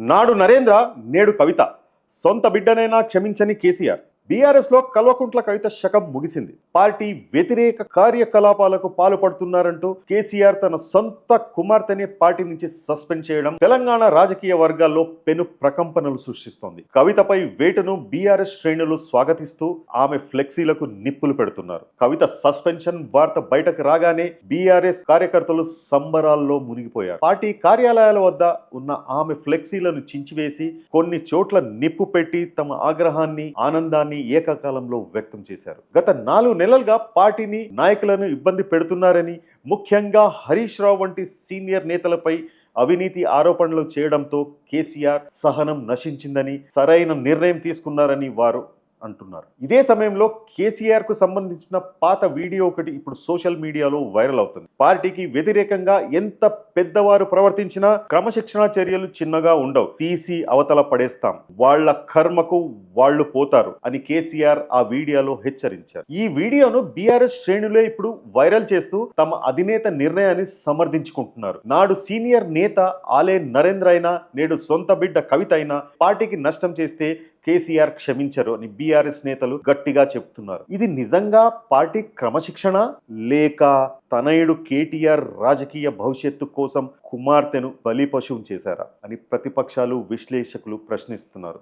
నాడు నరేంద్ర నేడు కవిత. సొంత బిడ్డనైనా క్షమించని కేసీఆర్. బీఆర్ఎస్లో కల్వకుంట్ల కవిత శకం ముగిసింది. పార్టీ వ్యతిరేక కార్యకలాపాలకు పాల్పడుతున్నారంటూ కేసీఆర్ తన సొంత కుమార్తెని పార్టీ నుంచి సస్పెండ్ చేయడం తెలంగాణ రాజకీయ వర్గాల్లో పెను ప్రకంపనలు సృష్టిస్తోంది. కవితపై వేటును బీఆర్ఎస్ శ్రేణులు స్వాగతిస్తూ ఆమె ఫ్లెక్సీలకు నిప్పులు పెడుతున్నారు. కవిత సస్పెన్షన్ వార్త బయటకు రాగానే బీఆర్ఎస్ కార్యకర్తలు సంబరాల్లో మునిగిపోయారు. పార్టీ కార్యాలయాల వద్ద ఉన్న ఆమె ఫ్లెక్సీలను చించివేసి కొన్ని చోట్ల నిప్పు పెట్టి తమ ఆగ్రహాన్ని ఆనందాన్ని ఏకకాలంలో వ్యక్తం చేశారు. గత నాలుగు నెలలుగా పార్టీని నాయకులను ఇబ్బంది పెడుతున్నారని ముఖ్యంగా హరీష్ రావు వంటి సీనియర్ నేతలపై అవినీతి ఆరోపణలు చేయడంతో కేసీఆర్ సహనం నశించిందని సరైన నిర్ణయం తీసుకున్నారని వారు అంటున్నారు. ఇదే సమయంలో కేసీఆర్కు సంబంధించిన పాత వీడియో ఒకటి ఇప్పుడు సోషల్ మీడియాలో వైరల్ అవుతుంది. పార్టీకి వ్యతిరేకంగా ఎంత పెద్దవారు ప్రవర్తించినా క్రమశిక్షణ చర్యలు చిన్నగా ఉండవు. తీసి అవతల పడేస్తాం. వాళ్ళ కర్మకు వాళ్ళు పోతారు అని కేసీఆర్ ఆ వీడియోలో హెచ్చరించారు. ఈ వీడియోను బీఆర్ఎస్ శ్రేణులే ఇప్పుడు వైరల్ చేస్తూ తమ అధినేత నిర్ణయాన్ని సమర్థించుకుంటున్నారు. నాడు సీనియర్ నేత ఆలే నరేంద్ర అయినా నేడు సొంత బిడ్డ కవిత అయినా పార్టీకి నష్టం చేస్తే కేసీఆర్ క్షమించరు అని బీఆర్ఎస్ నేతలు గట్టిగా చెప్తున్నారు ఇది నిజంగా పార్టీ క్రమశిక్షణ? లేక తనయుడు కేటీఆర్ రాజకీయ భవిష్యత్తు కోసం కుమార్తెను బలిపశువు చేశారా? అని ప్రతిపక్షాలు విశ్లేషకులు ప్రశ్నిస్తున్నారు.